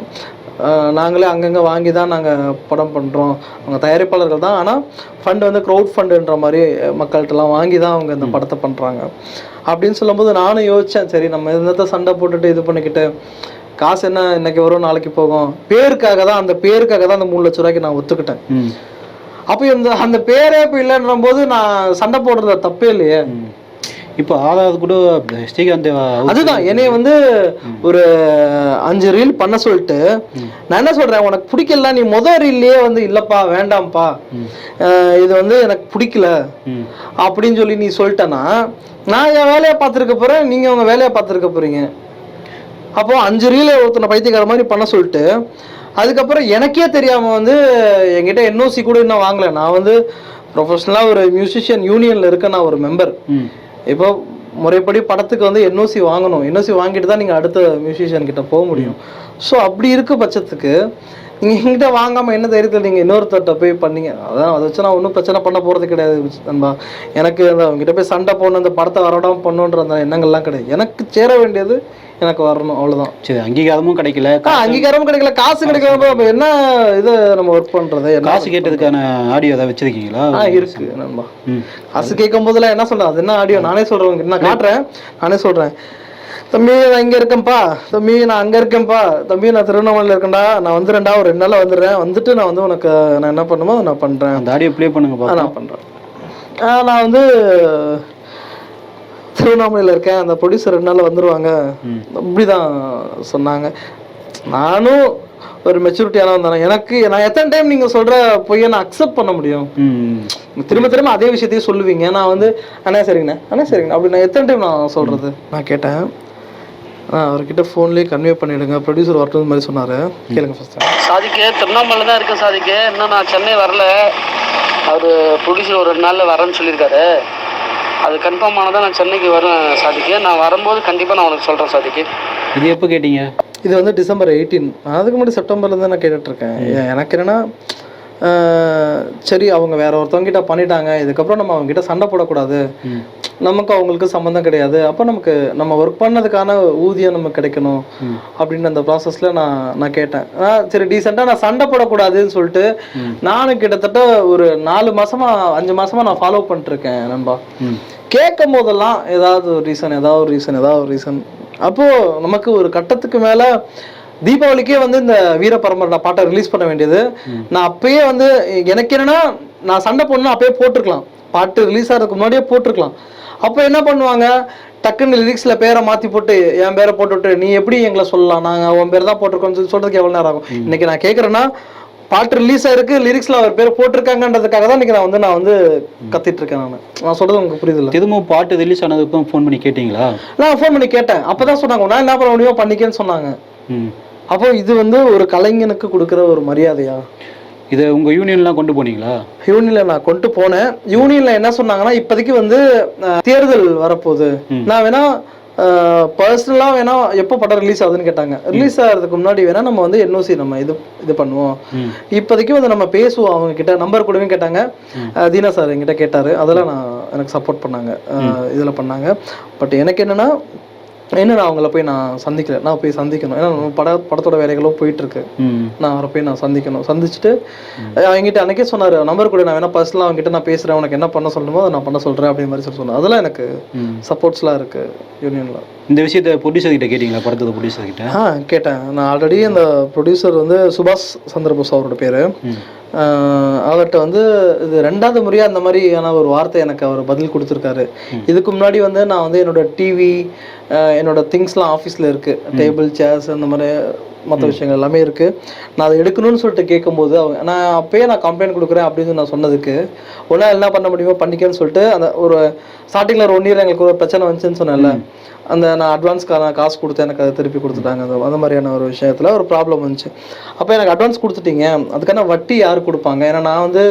நாங்களே அங்கங்கே வாங்கி தான் நாங்கள் படம் பண்ணுறோம் அவங்க தயாரிப்பாளர்கள் தான். ஆனால் ஃபண்ட் வந்து க்ரௌட் ஃபண்டுன்ற மாதிரி மக்கள்கிட்டலாம் வாங்கி தான் அவங்க இந்த படத்தை பண்ணுறாங்க அப்படின்னு சொல்லும்போது நானும் யோசித்தேன் சரி நம்ம என்னத்த சண்டை போட்டுட்டு இது பண்ணிக்கிட்டு காசு என்ன இன்னைக்கு வரும் நாளைக்கு போகும். பேருக்காக தான் அந்த பேருக்காக தான் அந்த மூணு லட்ச ரூபாய்க்கு நான் ஒத்துக்கிட்டேன். அப்போ இந்த அந்த பேரே இப்போ இல்லைன்ற போது நான் சண்டை போடுறது தப்பே இல்லையே. இப்போ ஆறாவது கூட ஸ்ரீகாந்த் அதுதான் என்னைய வந்து ஒரு அஞ்சு ரீல் பண்ண சொல்லிட்டு நான் என்ன சொல்றேன் உனக்கு பிடிக்கல நீ முத ரீல்லையே வந்து இல்லப்பா வேண்டாம்ப்பா. இது வந்து எனக்கு பிடிக்கல. அப்படின்னு சொல்லி நீ சொல்லிட்டேன்னா நான் என் வேலையை பார்த்துருக்க போறேன் நீங்க உங்க வேலையை பார்த்துருக்க போறீங்க. அப்போ அஞ்சு ரீல ஒருத்தனை பைத்தியக்கார மாதிரி பண்ண சொல்லிட்டு அதுக்கப்புறம் எனக்கே தெரியாம வந்து என்கிட்ட என்ஓசி கூட இன்னும் வாங்கல. நான் வந்து ப்ரொஃபஷனலாக ஒரு மியூசிஷியன் யூனியன்ல இருக்க நான் ஒரு மெம்பர் இப்போ முறைப்படி படத்துக்கு வந்து என்ஓசி வாங்கணும். என்ஓசி வாங்கிட்டு தான் நீங்கள் அடுத்த மியூசிஷியன் கிட்ட போக முடியும். ஸோ அப்படி இருக்க பட்சத்துக்கு நீங்கள் எங்கிட்ட வாங்காமல் என்ன தைரியத்தில் நீங்கள் இன்னொருத்தர்கிட்ட போய் பண்ணீங்க? அதான் அதை வச்சு நான் ஒன்றும் பிரச்சனை பண்ண போகிறது கிடையாது நண்பா. எனக்கு அந்த அவங்ககிட்ட போய் சண்டை போடணும் இந்த படத்தை வரடாம பண்ணுன்ற அந்த எண்ணங்கள்லாம் கிடையாது. எனக்கு சேர வேண்டியது எனக்கு வரணும் அவ்வளோதான் சரி அங்கீகாரமும் கிடைக்கல அங்கீகாரமும் கிடைக்கல காசு கிடைக்காம அப்ப என்ன இது நம்ம ஒர்க் பண்ணுறது காசு கேட்டதுக்கான ஆடியோ ஏதாவது வச்சிருக்கீங்களா? ஆ இருக்கு நண்பா. காசு கேட்கும் போதெல்லாம் என்ன சொல்றேன் அது என்ன ஆடியோ நானே சொல்றேன் நான் காட்டுறேன். நானே சொல்றேன். தம்பி நான் இங்க இருக்கேன்ப்பா. தம்பி நான் அங்க இருக்கேன்ப்பா. தம்பி நான் திருவண்ணாமலையில் இருக்கேன்டா. நான் வந்துடுறேன்டா ஒரு ரெண்டு நாள்ல வந்துடுறேன். வந்துட்டு நான் வந்து உனக்கு நான் என்ன பண்ணுமோ நான் பண்றேன். அந்த ஆடியோ ப்ளே பண்ணுங்க ஆ, பாப்போம் நான் பண்றேன். ஆ, நான் வந்து திருவண்ணாமலையில் இருக்கேன். அந்த ப்ரொடியூசர் ரெண்டு நாள்ல வந்துருவாங்க. அப்படிதான் சொன்னாங்க. நானும் ஒரு மெச்சூரிட்டியான தானே எனக்கு நான் எத்தனை டைம் நீங்க சொல்ற பொய்யை நான் அக்செப்ட் பண்ண முடியும்? திரும்ப திரும்ப அதே விஷயத்தையும் சொல்லுவீங்க. நான் வந்து அண்ணா சரிங்கண்ணா. அண்ணா சரிங்கண்ணா. அப்படி நான் எத்தனை டைம் நான் சொல்றது? நான் கேட்டேன். ஆ அவர்கிட்ட ஃபோன்லேயே கன்வே பண்ணிடுங்க. ப்ரொடியூசர் வரட்டும் மாதிரி சொன்னாரு. கேளுங்க ஃபர்ஸ்ட் சாதிக்கு திருவண்ணாமலை தான் இருக்கேன் சாதிக்கு. இன்னும் நான் சென்னை வரல. அவர் ப்ரொடியூசர் ஒரு ரெண்டு நாளில் வரேன்னு சொல்லியிருக்காரு. அது கன்ஃபார்ம் ஆனதான் நான் சென்னைக்கு வரேன் சாதிக்கு. நான் வரும்போது கண்டிப்பாக நான் உனக்கு சொல்கிறேன் சாதிக்கு. இது எப்போ கேட்டீங்க? இது வந்து டிசம்பர் எயிட்டீன் அதுக்கு முன்னாடி செப்டம்பர்ல இருந்து நான் கேட்டுட்டு இருக்கேன். ஏ- எனக்கு என்னன்னா சரி அவங்க வேற ஒருத்தவங்க கிட்ட பண்ணிட்டாங்க இதுக்கப்புறம் நம்ம அவங்க கிட்ட சண்டை போடக்கூடாது. நமக்கு அவங்களுக்கு சம்மந்தம் கிடையாது. அப்போ நமக்கு நம்ம ஒர்க் பண்ணதுக்கான ஊதியம் நமக்கு கிடைக்கணும் அப்படின்னு அந்த ப்ராசஸில் நான் நான் கேட்டேன். ஆஹ் சரி டீசெண்டாக நான் சண்டை போடக்கூடாதுன்னு சொல்லிட்டு நானும் கிட்டத்தட்ட ஒரு நாலு மாசமா அஞ்சு மாசமா நான் ஃபாலோ பண்ணிட்டுருக்கேன் நண்பா. கேட்கும் போதெல்லாம் ஏதாவது ஒரு ரீசன் ஏதாவது ஒரு ரீசன் ஏதாவது ஒரு ரீசன் அப்போ நமக்கு ஒரு கட்டத்துக்கு மேல தீபாவளிக்கே வந்து இந்த வீர பரம்பரை பாட்டை ரிலீஸ் பண்ண வேண்டியது. நான் அப்பயே வந்து எனக்கு என்னன்னா நான் சண்டை போடணும் அப்பயே போட்டிருக்கலாம். பாட்டு ரிலீஸ் ஆகிறதுக்கு முன்னாடியே போட்டிருக்கலாம். அப்போ என்ன பண்ணுவாங்க? டக்குன்னு லிரிக்ஸ்ல பேரை மாத்தி போட்டு என் பேரை போட்டுவிட்டு நீ எப்படி எங்களை சொல்லலாம்? நாங்க உன் பேர் தான் போட்டிருக்கோம்னு சொல்லி சொல்றதுக்கு எவ்வளவு நேரம் ஆகும்? இன்னைக்கு நான் கேட்கறேன்னா பாட்டு ரிலீஸ் ஆயிருக்கு லிரிக்ஸ்ல அவர் பேர் போட்டிருக்காங்கன்றதுக்காக தான் நான் வந்து நான் வந்து கத்திட்டு இருக்கேன் நான். நான் சொல்றது உங்களுக்கு புரியுதுல்ல? திரும்பவும் பாட்டு ரிலீஸ் ஆனதுக்கும் ஃபோன் பண்ணி கேட்டீங்களா? நான் ஃபோன் பண்ணி கேட்டேன். அப்பதான் சொன்னாங்க நான் என்ன பண்ண முடியுமோ பண்ணிக்கேன்னு சொன்னாங்க. அப்போ இது வந்து ஒரு கலைஞனுக்கு கொடுக்குற ஒரு மரியாதையா? இதை உங்கள் யூனியன்லாம் கொண்டு போனீங்களா? யூனியன்ல நான் கொண்டு போனேன். யூனியன்ல என்ன சொன்னாங்கன்னா இப்போதைக்கு வந்து தேர்தல் வரப்போகுது. நான் வேணா பர்சனலா வேணா எப்போ படம் ரிலீஸ் ஆகுதுன்னு கேட்டாங்க. ரிலீஸ் ஆகிறதுக்கு முன்னாடி வேணா நம்ம வந்து என்ஓசி நம்ம இது இது பண்ணுவோம். இப்போதைக்கு வந்து நம்ம பேசுவோம் அவங்க கிட்ட. நம்பர் கொடுங்க கேட்டாங்க. தீனா சார் என்கிட்ட கேட்டாரு. அதெல்லாம் நான் எனக்கு சப்போர்ட் பண்ணாங்க. இதுல பண்ணாங்க. பட் எனக்கு என்னன்னா என்ன நான் அவங்கள போய் நான் சந்திக்கல? நான் போய் சந்திக்கணும். ஏன்னா பட படத்தோட வேலைகளும் போயிட்டு இருக்கு நான் அவரை போய் நான் சந்திக்கணும். சந்திச்சுட்டு அஹ் என்கிட்ட அன்னைக்கே சொன்னாரு நம்பர் கூட நான் வேணா பர்சனலாக அவங்ககிட்ட நான் பேசுறேன். உனக்கு என்ன பண்ண சொல்லணுமோ அதை நான் பண்ண சொல்றேன் அப்படின்னு மாதிரி சொல்லி சொன்னேன் அதெல்லாம் எனக்கு சப்போர்ட்ஸ்லாம் இருக்கு யூனியன்ல இந்த விஷயத்த ப்ரொடியூசர் கிட்ட கேட்டீங்களா? படத்தோட ப்ரொடியூசர் கிட்ட? ஆ கேட்டேன். நான் ஆல்ரெடி அந்த ப்ரொடியூசர் வந்து சுபாஷ் சந்திரபோஸ் அவரோட பேரு. அவர்கிட்ட வந்து இது ரெண்டாவது முறையா அந்த மாதிரியான ஒரு வார்த்தை எனக்கு அவர் பதில் கொடுத்துருக்காரு. இதுக்கு முன்னாடி வந்து நான் வந்து என்னோட டிவி என்னோட திங்ஸ்லாம் ஆஃபீஸில் இருக்கு. டேபிள் சேர்ஸ் அந்த மாதிரி மற்ற விஷயங்கள் எல்லாமே இருக்கு. நான் அதை எடுக்கணும்னு சொல்லிட்டு கேட்கும்போது அவங்க நான் அப்பயே நான் கம்ப்ளைண்ட் கொடுக்குறேன் அப்படின்னு நான் சொன்னதுக்கு ஒன்றா என்ன பண்ண முடியுமோ பண்ணிக்கன்னு சொல்லிட்டு அந்த ஒரு ஸ்டார்டிங்கில் ஒரு ஒன் இயர் எங்களுக்கு ஒரு பிரச்சனை வந்துச்சுன்னு சொன்னேன்ல. அந்த நான் அட்வான்ஸ்க்கான காசு கொடுத்து எனக்கு அதை திருப்பி கொடுத்துட்டாங்க. அந்த அந்த மாதிரியான ஒரு விஷயத்தில் ஒரு ப்ராப்ளம் வந்துச்சு. அப்போ எனக்கு அட்வான்ஸ் கொடுத்துட்டீங்க. அதுக்கான வட்டி யார் கொடுப்பாங்க? ஏன்னா நான் வந்து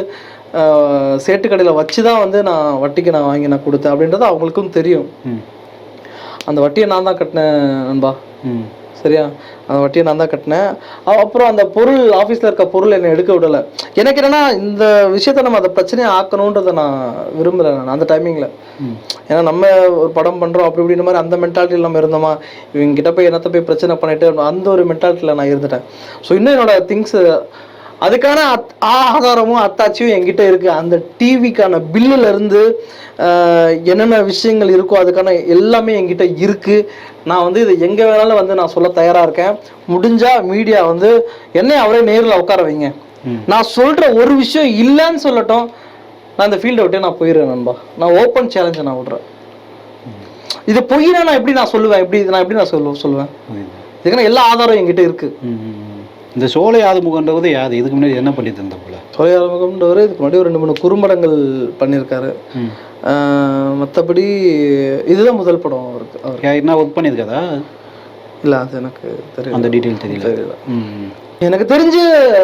சேட்டு கடையில் வச்சு தான் வந்து நான் வட்டிக்கு நான் வாங்கி நான் கொடுத்தேன் அப்படின்றது அவங்களுக்கும் தெரியும். ம். அந்த வட்டியை நான் தான் கட்டினேன் நண்பா. ம். சரியா? அந்த வட்டியை நான் தான் கட்டினேன். அப்புறம் அந்த பொருள் ஆஃபீஸில் இருக்க பொருள் என்னை எடுக்க விடலை. எனக்கு என்னன்னா இந்த விஷயத்த நம்ம அதை பிரச்சனையை ஆக்கணுன்றதை நான் விரும்பலை நான் அந்த டைமிங்கில் ஏன்னா நம்ம ஒரு படம் பண்ணுறோம் அப்படி இப்படின்ற மாதிரி அந்த மென்டாலிட்டியில் நம்ம இருந்தோமா? இவங்க கிட்ட போய் என்னத்த போய் பிரச்சனை பண்ணிட்டு அந்த ஒரு மென்டாலிட்டியில் நான் இருந்துட்டேன். ஸோ இன்னும் என்னோட திங்ஸ் அதுக்கான அத் ஆதாரமும் அத்தாச்சியும் என்கிட்ட இருக்கு. அந்த டிவிக்கான பில்லுல இருந்து ஆஹ், என்னென்ன விஷயங்கள் இருக்கோ அதுக்கான எல்லாமே என்கிட்ட இருக்கு. நான் வந்து இது எங்க வேணாலும் வந்து நான் சொல்ல தயாரா இருக்கேன். முடிஞ்சா மீடியா வந்து என்னை அவரே நேரில் உட்கார வைங்க. நான் சொல்ற ஒரு விஷயம் இல்லைன்னு சொல்லட்டும் நான் இந்த ஃபீல்டை விட்டு நான் போயிடுறேன் நண்பா. நான் ஓப்பன் சேலஞ்சை நான் விடுறேன். இது பொய்னா நான் எப்படி நான் சொல்லுவேன்? எப்படி நான் எப்படி நான் சொல்லுவேன்? இதுக்கான எல்லா ஆதாரம் என்கிட்ட இருக்கு. ம், ம், ம். இந்த சோலை ஆதுமுகன்றது யாது? இதுக்கு முன்னாடி என்ன பண்ணி தந்த போல? தொலையாளமுகம்ன்றவர் இதுக்கு முன்னாடி ஒரு ரெண்டு மூணு குறும்படங்கள் பண்ணியிருக்காரு. மற்றபடி இதுதான் முதல் படம் அவருக்கு அவர் யாருன்னா ஒர்க் பண்ணியிருக்காதா இல்லை அது எனக்கு தெரியல. அந்த டீட்டெயில் தெரியல. தெரியல. ம். எனக்கு தெரிஞ்சு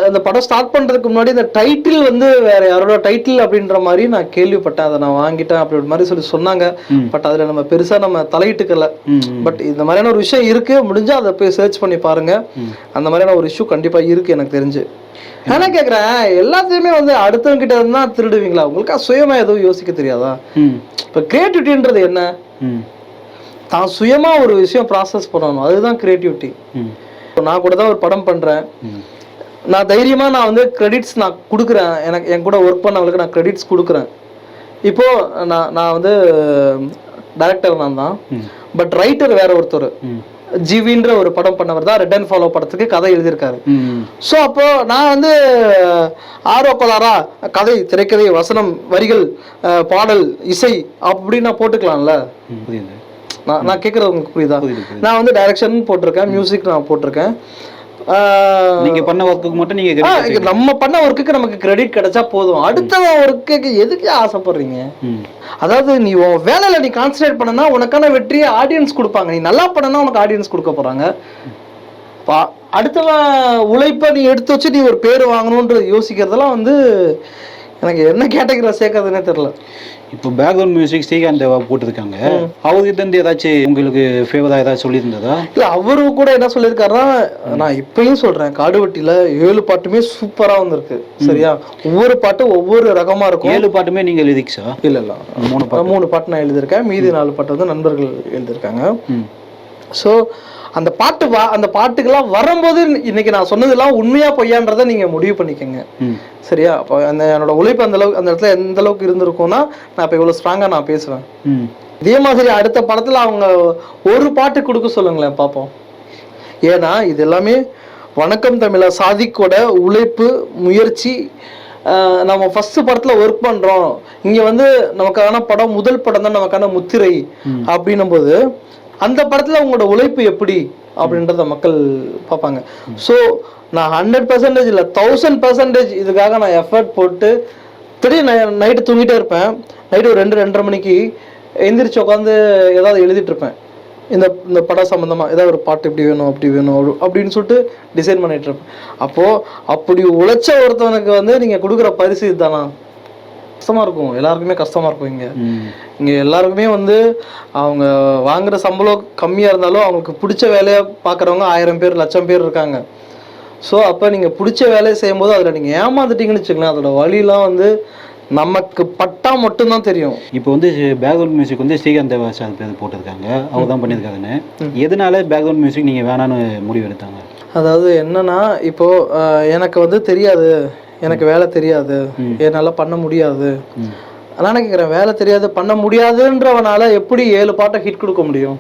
அந்த படம் ஸ்டார்ட் பண்றதுக்கு முன்னாடி இந்த டைட்டில் வந்து வேற யாரோட டைட்டில் அப்படின்ற மாதிரி நான் கேள்விப்பட்டேன். அதை நான் வாங்கிட்டேன் அப்படி மாதிரி சொல்லி சொன்னாங்க. பட் அதுல நம்ம பெருசா நம்ம தலையிட்டுக்கல. பட் இந்த மாதிரியான ஒரு விஷயம் இருக்கு. முடிஞ்சா அதை போய் சர்ச் பண்ணி பாருங்க. அந்த மாதிரியான ஒரு இஷ்யூ கண்டிப்பா இருக்கு எனக்கு தெரிஞ்சு. நான் என்ன கேக்குறேன். எல்லாத்தையுமே வந்து அடுத்தவங்க கிட்ட இருந்தா திருடுவீங்களா? உங்களுக்கு சுயமா எதுவும் யோசிக்க தெரியாதா? இப்ப கிரியேட்டிவிட்டின்றது என்ன? தான் சுயமா ஒரு விஷயம் ப்ராசஸ் பண்ணணும். அதுதான் கிரியேட்டிவிட்டி நான் கூட தான் ஒரு படம் பண்றேன். நான் தைரியமா நான் வந்து கிரெடிட்ஸ் நான் கொடுக்குறேன். எனக்கு என் கூட ஒர்க் பண்ணவங்களுக்கு நான் கிரெடிட்ஸ் கொடுக்குறேன். இப்போ நான் நான் வந்து டைரக்டர் நான் தான். பட் ரைட்டர் வேற ஒருத்தர். ஜிவின்ற ஒரு படம் பண்ணவர் தான். ரெட் அண்ட் ஃபாலோ படத்துக்கு கதை எழுதியிருக்காரு. ஸோ அப்போ நான் வந்து ஆரோ கோலாரா கதை திரைக்கதை வசனம் வரிகள் பாடல் இசை அப்படின்னு நான் போட்டுக்கலாம்ல. புரியுது. நான் நான் கேட்குறது உங்களுக்கு புரியுதா? நான் வந்து டைரக்ஷன் போட்டிருக்கேன் மியூசிக் நான் போட்டிருக்கேன். நீங்க பண்ண ஒர்க்குக்கு மட்டும் நீங்க நம்ம பண்ண ஒர்க்குக்கு நமக்கு கிரெடிட் கிடைச்சா போதும். அடுத்தவன் ஒர்க்குக்கு எதுக்கு ஆசைப்படுறீங்க? அதாவது நீ உன் வேலையில நீ கான்சன்ட்ரேட் பண்ணனா உனக்கான வெற்றியை ஆடியன்ஸ் கொடுப்பாங்க. நீ நல்லா பண்ணனா உனக்கு ஆடியன்ஸ் கொடுக்க போறாங்க. அடுத்தவன் உழைப்பை நீ எடுத்து வச்சு நீ ஒரு பேர் வாங்கணுன்ற யோசிக்கிறதெல்லாம் வந்து எனக்கு என்ன கேட்டகரியில் சேர்க்கறதுனே தெரியல. இப்போ பேக்ரவுண்ட் மியூசிக் ஸ்ரீகாந்த் தேவா போட்டிருக்காங்க. அவர்கிட்ட இருந்து ஏதாச்சும் உங்களுக்கு ஃபேவரா ஏதாச்சும் சொல்லியிருந்ததா? இல்ல அவரு கூட என்ன சொல்லியிருக்காருன்னா நான் இப்பயும் சொல்றேன் காடுவெட்டியில ஏழு பாட்டுமே சூப்பரா வந்திருக்கு. சரியா? ஒவ்வொரு பாட்டும் ஒவ்வொரு ரகமா இருக்கும். ஏழு பாட்டுமே நீங்க லிரிக்ஸா இல்ல இல்ல. மூணு மூணு பாட்டு நான் எழுதியிருக்கேன். மீதி நாலு பாட்டு வந்து நண்பர்கள் எழுதியிருக்காங்க. ஸோ அந்த பாட்டு வா அந்த பாட்டுக்கெல்லாம் வரும்போது இன்னைக்கு நான் சொன்னதெல்லாம் உண்மையா பொய்யான்றதை நீங்க முடிவு பண்ணிக்கோங்க. சரியா? அப்போ அந்த என்னோட உழைப்பு அந்த அளவுக்கு அந்த இடத்துல எந்த அளவுக்கு இருந்திருக்கும்னா நான் இப்போ இவ்வளோ ஸ்ட்ராங்காக நான் பேசுவேன் இதே மாதிரி அடுத்த படத்துல அவங்க ஒரு பாட்டு கொடுக்க சொல்லுங்களேன் பார்ப்போம் ஏன்னா இது எல்லாமே வணக்கம் தமிழா சாதிக்கோட உழைப்பு முயற்சி நம்ம ஃபர்ஸ்ட் படத்துல ஒர்க் பண்றோம். இங்க வந்து நமக்கான படம் முதல் படம் தான் நமக்கான முத்திரை அப்படின்னும் போது அந்த படத்தில் உங்களோட உழைப்பு எப்படி அப்படின்றத மக்கள் பார்ப்பாங்க. ஸோ நான் ஹண்ட்ரட் பர்சன்டேஜ் இல்லை தௌசண்ட் பர்சன்டேஜ் இதுக்காக நான் எஃபர்ட் போட்டு திடீர்னு நைட்டு தூங்கிட்டே இருப்பேன். நைட்டு ஒரு ரெண்டு ரெண்டரை மணிக்கு எந்திரிச்சு உட்காந்து ஏதாவது எழுதிட்டு இருப்பேன். இந்த இந்த படம் சம்மந்தமாக ஏதாவது ஒரு பாட்டு இப்படி வேணும் அப்படி வேணும் அப்படின்னு சொல்லிட்டு டிசைன் பண்ணிட்டு இருப்பேன். அப்போது அப்படி உழைச்ச ஒருத்தவனுக்கு வந்து நீங்கள் கொடுக்குற பரிசு இதுதானா? கஷ்டமாக இருக்கும். எல்லாருக்குமே கஷ்டமாக இருக்கும் இங்கே. இங்கே எல்லாருக்குமே வந்து அவங்க வாங்குற சம்பளம் கம்மியாக இருந்தாலும் அவங்களுக்கு பிடிச்ச வேலையை பார்க்குறவங்க ஆயிரம் பேர் லட்சம் பேர் இருக்காங்க. ஸோ அப்போ நீங்கள் பிடிச்ச வேலையை செய்யும்போது அதில் நீங்கள் ஏமாந்துட்டீங்கன்னு வச்சுங்களேன் அதோட வழிலாம் வந்து நமக்கு பட்டா மட்டும்தான் தெரியும். இப்போ வந்து பேக்ரவுண்ட் மியூசிக் வந்து ஸ்ரீகாந்த் தேவா சார் பேர் போட்டிருக்காங்க. அவர் தான் பண்ணியிருக்காருன்னு. எதனால பேக்ரவுண்ட் மியூசிக் நீங்கள் வேணான்னு முடிவு எடுத்தாங்க அதாவது என்னன்னா இப்போ அஹ், எனக்கு வந்து தெரியாது. எனக்கு வேலை தெரியாது. என்னால் பண்ண முடியாது. நான் கேட்குறேன் வேலை தெரியாது பண்ண முடியாதுன்றவனால எப்படி ஏழு பாட்டை ஹிட் கொடுக்க முடியும்?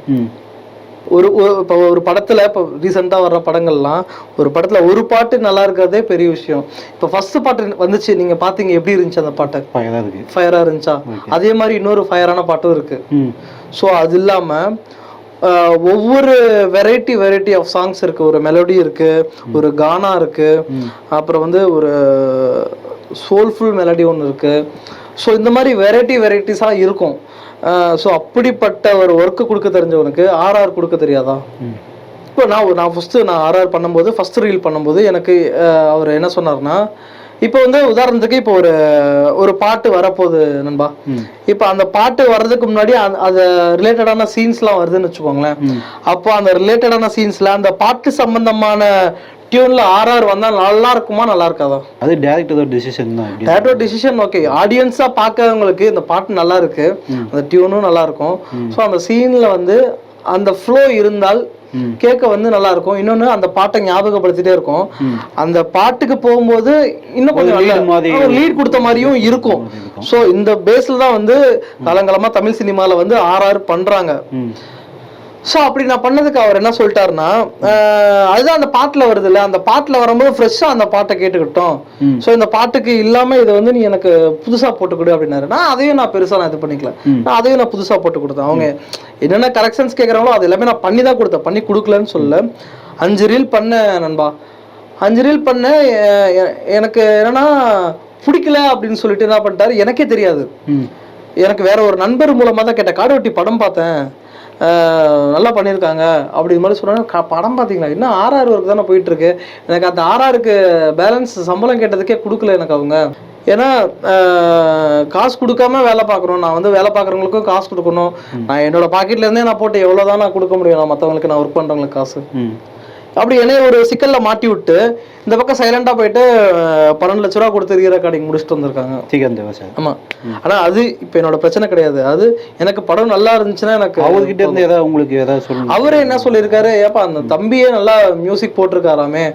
ஒரு ஒரு- இப்போ ஒரு படத்துல இப்போ ரீசெண்டாக வர்ற படங்கள்லாம் ஒரு படத்துல ஒரு பாட்டு நல்லா இருக்கிறதே பெரிய விஷயம். இப்போ ஃபர்ஸ்ட் பாட்டு வந்துச்சு நீங்க பாத்தீங்க எப்படி இருந்துச்சு அந்த பாட்டை? பயதாக இருக்கு. ஃபயரா இருந்துச்சா? அதே மாதிரி இன்னொரு ஃபயரான பாட்டும் இருக்கு. ம். ஸோ அது இல்லாம ஆஹ், ஒவ்வொரு வெரைட்டி வெரைட்டி ஆஃப் சாங்ஸ் இருக்கு. ஒரு மெலோடி இருக்கு ஒரு கானா இருக்கு. அப்புறம் வந்து ஒரு சோல்ஃபுல் மெலடி ஒன்று இருக்கு. ஸோ இந்த மாதிரி வெரைட்டி வெரைட்டிஸாக இருக்கும். ஸோ அப்படிப்பட்ட ஒரு ஒர்க்கு கொடுக்க தெரிஞ்சவனுக்கு ஆர்ஆர் கொடுக்க தெரியாதா? இப்போ நான் நான் ஃபஸ்ட்டு நான் ஆர்ஆர் பண்ணும்போது ஃபஸ்ட் ரீல் பண்ணும்போது எனக்கு அவர் என்ன சொன்னார்னா இப்போ வந்து உதாரணத்துக்கு இப்போ ஒரு ஒரு பாட்டு வரப்போகுது நண்பா. இப்போ அந்த பாட்டு வர்றதுக்கு முன்னாடி அது ரிலேட்டடான சீன்ஸ்லாம் வருதுன்னு வச்சுக்கோங்களேன். அப்போ அந்த ரிலேட்டடான சீன்ஸ்ல அந்த பாட்டு சம்பந்தமான டியூன்ல ஆர்ஆர் வந்தா நல்லா இருக்குமா நல்லா இருக்காதா? அது டேரக்டர் டிசிஷன் தான் டேரக்டர் டிசிஷன் ஓகே ஆடியன்ஸா பார்க்கறவங்களுக்கு இந்த பாட்டு நல்லா இருக்கு. அந்த டியூனும் நல்லா இருக்கும். ஸோ அந்த சீன்ல வந்து அந்த ஃப்ளோ இருந்தால். கேட்க வந்து நல்லா இருக்கும் இன்னொன்னு அந்த பாட்டை ஞாபகப்படுத்திட்டே இருக்கும். அந்த பாட்டுக்கு போகும்போது இன்னும் கொஞ்சம் மாதிரி லீட் கொடுத்த மாதிரியும் இருக்கும். ஸோ இந்த பேஸ்ல தான் வந்து காலங்காலமா தமிழ் சினிமால வந்து ஆர்ஆர் பண்றாங்க. ம். ஸோ அப்படி நான் பண்ணதுக்கு அவர் என்ன சொல்லிட்டாருன்னா அதுதான் அந்த பாட்டில் வருது இல்ல அந்த பாட்டில் வரும்போது ஃப்ரெஷ்ஷாக அந்த பாட்டை கேட்டுக்கிட்டோம். ஸோ இந்த பாட்டுக்கு இல்லாம இதை வந்து நீ எனக்கு புதுசா போட்டு கொடு அப்படின்னாரு. நான் அதையும் நான் பெருசா நான் இது பண்ணிக்கல. நான் அதையும் நான் புதுசா போட்டு கொடுத்தேன். அவங்க என்னென்ன கரெக்ஷன்ஸ் கேட்குறாங்களோ அது எல்லாமே நான் பண்ணி தான் கொடுத்தேன். பண்ணி கொடுக்கலன்னு சொல்லல. அஞ்சு ரீல் பண்ணேன் நண்பா. அஞ்சு ரீல் எ- எனக்கு என்னன்னா பிடிக்கல அப்படின்னு சொல்லிட்டு என்ன பண்ணிட்டாரு? எனக்கே தெரியாது. எனக்கு வேற ஒரு நண்பர் மூலமா தான் கேட்டேன். காடு வெட்டி படம் பார்த்தேன். நல்லா பண்ணியிருக்காங்க அப்படி மாதிரி சொன்னாங்க "க- படம் பார்த்தீங்களா? இன்னும் ஆர்ஆர் ஒர்க் தானே போயிட்டு இருக்கு எனக்கு அந்த ஆர்ஆருக்கு பேலன்ஸ் சம்பளம் கேட்டதுக்கே கொடுக்கல எனக்கு அவங்க. ஏன்னா காசு கொடுக்காம வேலை பார்க்குறோம் நான் வந்து வேலை பார்க்குறவங்களுக்கும் காசு கொடுக்கணும். நான் என்னோட பாக்கெட்ல இருந்தே நான் போட்டு எவ்வளோ நான் கொடுக்க முடியும். நான் மற்றவங்களுக்கு நான் ஒர்க் பண்ணுறவங்களுக்கு காசு. அப்படி என்னைய ஒரு சிக்கல்ல மாட்டி விட்டு இந்த பக்கம் சைலண்டா போயிட்டு பன்னெண்டு லட்ச ரூபா கொடுத்து ரீ ரெக்கார்டிங் முடிச்சுட்டு வந்திருக்காங்க. சீக்கிரம் தேவை சார் ஆமா. ஆனா அது இப்ப என்னோட பிரச்சனை கிடையாது. அது எனக்கு படம் நல்லா இருந்துச்சுன்னா எனக்கு அவர்கிட்ட இருந்து ஏதாவது உங்களுக்கு ஏதாவது சொல்லணும்? அவரே என்ன சொல்லியிருக்காரு? ஏப்பா அந்த தம்பியே நல்லா மியூசிக் போட்டிருக்காராமே.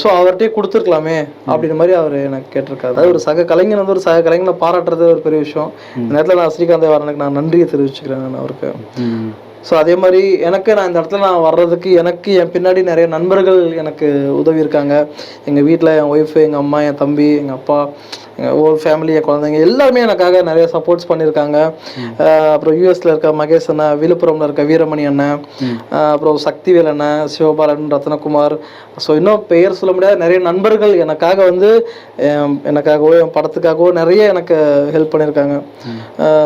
ஸோ அவர்கிட்டயே கொடுத்துருக்கலாமே அப்படின்ற மாதிரி அவர் எனக்கு கேட்டிருக்காரு. அதாவது ஒரு சக கலைஞன் வந்து ஒரு சக கலைஞனை பாராட்டுறது ஒரு பெரிய விஷயம். இந்த நேரத்தில் நான் ஸ்ரீகாந்த் தேவாரனுக்கு நான் நன்றியை தெரிவிச்சுக்கிறேன் நான் அவருக்கு. ஸோ அதே மாதிரி எனக்கு நான் இந்த இடத்துல நான் வர்றதுக்கு எனக்கு என் பின்னாடி நிறைய நண்பர்கள் எனக்கு உதவி இருக்காங்க எங்கள் வீட்டில் என் ஒய்ஃபு எங்கள் அம்மா என் தம்பி எங்கள் அப்பா. ஓல் ஃபேமிலி என் குழந்தைங்க எல்லாருமே எனக்காக நிறைய சப்போர்ட்ஸ் பண்ணியிருக்காங்க. அப்புறம் யூஎஸ்ல இருக்க மகேஷ் அண்ணன் விழுப்புரம்ல இருக்க வீரமணி அண்ணன் அப்புறம் சக்திவேல் அண்ணன் சிவபாலன் ரத்னகுமார். ஸோ இன்னும் பெயர் சொல்ல முடியாத. நிறைய நண்பர்கள் எனக்காக வந்து எனக்காகவோ என் படத்துக்காகவோ நிறைய எனக்கு ஹெல்ப் பண்ணியிருக்காங்க.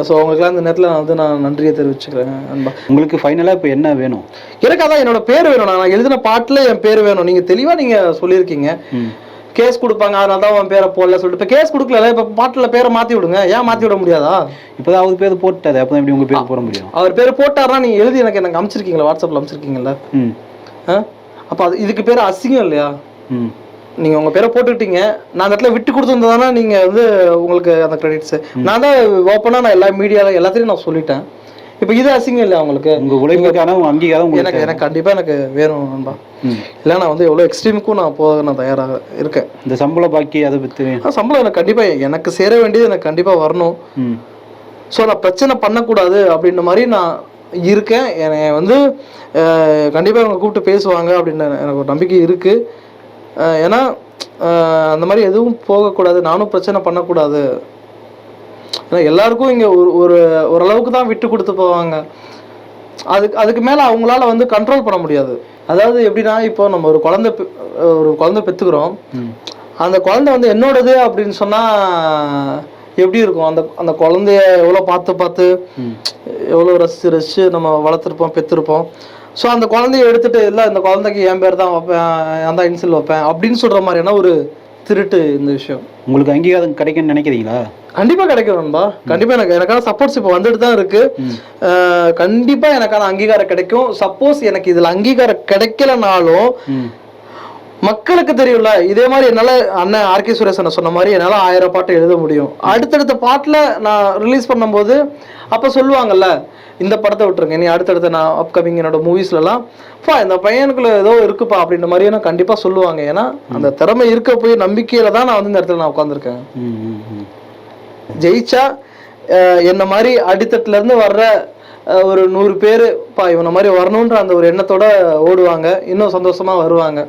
ஸோ அவங்களுக்குலாம் இந்த நேரத்தில் நான் வந்து நான் நன்றியை தெரிவிச்சுக்கிறேன் அன்பா. உங்களுக்கு ஃபைனலாக இப்போ என்ன வேணும்? எனக்கு அதான் என்னோட பேர் வேணும். நான் எழுதின பாட்டுல என் பேர் வேணும். நீங்க தெளிவா நீங்க சொல்லியிருக்கீங்க. கேஸ் கொடுப்பாங்க அதனால தான் உன் பேரை போடல சொல்லிட்டு. இப்போ கேஸ் கொடுக்கல இப்போ பாட்டுல பேரை மாத்தி விடுங்க. ஏன் மாத்தி விட முடியாதா? இப்போதான் அவர் பேர் போட்டாரு அப்போ எப்படி உங்கள் பேர் போட முடியும்? அவர் பேர் போட்டாருன்னா நீங்க எழுதி எனக்கு எனக்கு அனுப்பிச்சிருக்கீங்களா வாட்ஸ்அப்ல அனுப்பிச்சிருக்கீங்களா ம். ஆ? அப்போ அது இதுக்கு பேர் அசிங்கம் இல்லையா? ம். நீங்க உங்க பேரை போட்டுக்கிட்டீங்க. நான் அந்த இடத்துல விட்டு கொடுத்துருந்ததானா நீங்க வந்து உங்களுக்கு அந்த கிரெடிட்ஸ் நான் தான் ஓப்பனா நான் எல்லா மீடியால எல்லாத்தையும் நான் சொல்லிட்டேன். இப்போ இது அசிங்கம் இல்லையா உங்களுக்கு உங்கள் உழைப்புக்கான அங்கீகாரம் எனக்கு எனக்கு கண்டிப்பா எனக்கு வேணும் நண்பா. இல்லை நான் வந்து எவ்வளோ எக்ஸ்ட்ரீமுக்கும் நான் போக நான் தயாராக இருக்கேன். இந்த சம்பள பாக்கி அதை பற்றி சம்பளம் எனக்கு கண்டிப்பாக எனக்கு சேர வேண்டியது எனக்கு கண்டிப்பாக வரணும். ஸோ நான் பிரச்சனை பண்ணக்கூடாது அப்படின்ற மாதிரி நான் இருக்கேன். என்னை வந்து கண்டிப்பாக அவங்க கூப்பிட்டு பேசுவாங்க அப்படின்னு எனக்கு ஒரு நம்பிக்கை இருக்குது ஏன்னா அந்த மாதிரி எதுவும் போகக்கூடாது. நானும் பிரச்சனை பண்ணக்கூடாது. ஏன்னா எல்லாருக்கும் இங்கே ஒரு ஒரு ஓரளவுக்கு தான் விட்டு கொடுத்து போவாங்க. அதுக்கு அதுக்கு மேலே அவங்களால வந்து கண்ட்ரோல் பண்ண முடியாது. அதாவது எப்படின்னா இப்போ நம்ம ஒரு குழந்தை ஒரு குழந்தை பெற்றுக்கிறோம் அந்த குழந்தை வந்து என்னோடது அப்படின்னு சொன்னா எப்படி இருக்கும்? அந்த அந்த குழந்தைய எவ்வளோ பார்த்து பார்த்து எவ்வளோ ரசிச்சு ரசிச்சு நம்ம வளர்த்துருப்போம் பெற்றிருப்போம் ஸோ அந்த குழந்தைய எடுத்துட்டு இல்லை இந்த குழந்தைக்கு என் பேர் தான் வைப்பேன் நான் தான் இன்சில் வைப்பேன் அப்படின்னு சொல்ற மாதிரியான ஒரு திருட்டு இந்த விஷயம். உங்களுக்கு அங்கீகாரம் கிடைக்கும்னு நினைக்கிறீங்களா? கண்டிப்பா கிடைக்கும் நண்பா. கண்டிப்பா எனக்கு எனக்கான சப்போர்ட்ஸ் இப்போ வந்துட்டு தான் இருக்கு. ம். அஹ் கண்டிப்பா எனக்கான அங்கீகாரம் கிடைக்கும். சப்போஸ் எனக்கு இதுல அங்கீகாரம் கிடைக்கலனாலும் மக்களுக்கு தெரியும்ல இதே மாதிரி என்னால அண்ணன் ஆர்கே சுரேசன் சொன்ன மாதிரி என்னால ஆயிரம் பாட்டு எழுத முடியும். அடுத்தடுத்த பாட்டுல நான் ரிலீஸ் பண்ணும்போது அப்ப சொல்லுவாங்கல்ல இந்த படத்தை விட்டுருங்க நீ அடுத்தடுத்த நான் அப்கமிங் என்னோட மூவிஸ்லலாம் பா இந்த பையனுக்குள்ள ஏதோ இருக்குப்பா அப்படின்ற மாதிரியே நான் கண்டிப்பா சொல்லுவாங்க. ஏன்னா அந்த திறமை இருக்க போய் நம்பிக்கையில தான் நான் வந்து இந்த இடத்துல நான் உட்காந்துருக்கேன் ஜெயிச்சா என்ன மாதிரி அடித்தட்டுல இருந்து வர்ற ஒரு நூறு பேர் பா இவனை மாதிரி வரணுன்ற அந்த ஒரு எண்ணத்தோட ஓடுவாங்க. இன்னும் சந்தோஷமா வருவாங்க.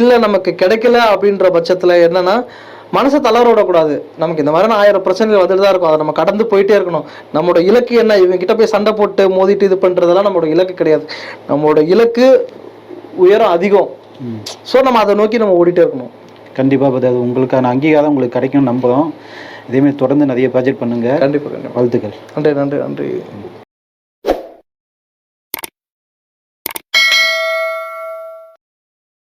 இல்ல நமக்கு கிடைக்கல அப்படின்ற பட்சத்துல என்னன்னா மனசை தளர விடக்கூடாது நமக்கு இந்த மாதிரி ஆயிரம் பிரச்சனைகள் வந்துட்டு தான் இருக்கும். அதை நம்ம கடந்து போயிட்டே இருக்கணும். நம்மளோட இலக்கு என்ன? இவங்க கிட்ட போய் சண்டை போட்டு மோதிட்டு இது பண்றதெல்லாம் நம்மளோட இலக்கு கிடையாது. நம்மளோட இலக்கு உயரம் அதிகம். ஸோ நம்ம அதை நோக்கி நம்ம ஓடிட்டே இருக்கணும். கண்டிப்பாக பார்த்து அது உங்களுக்கான அங்கீகாரம் உங்களுக்கு கிடைக்கும்னு நம்புகிறோம் இதேமாதிரி தொடர்ந்து நிறைய ப்ராஜெக்ட் பண்ணுங்க. கண்டிப்பா கண்டிப்பா. வாழ்த்துக்கள். நன்றி நன்றி நன்றி.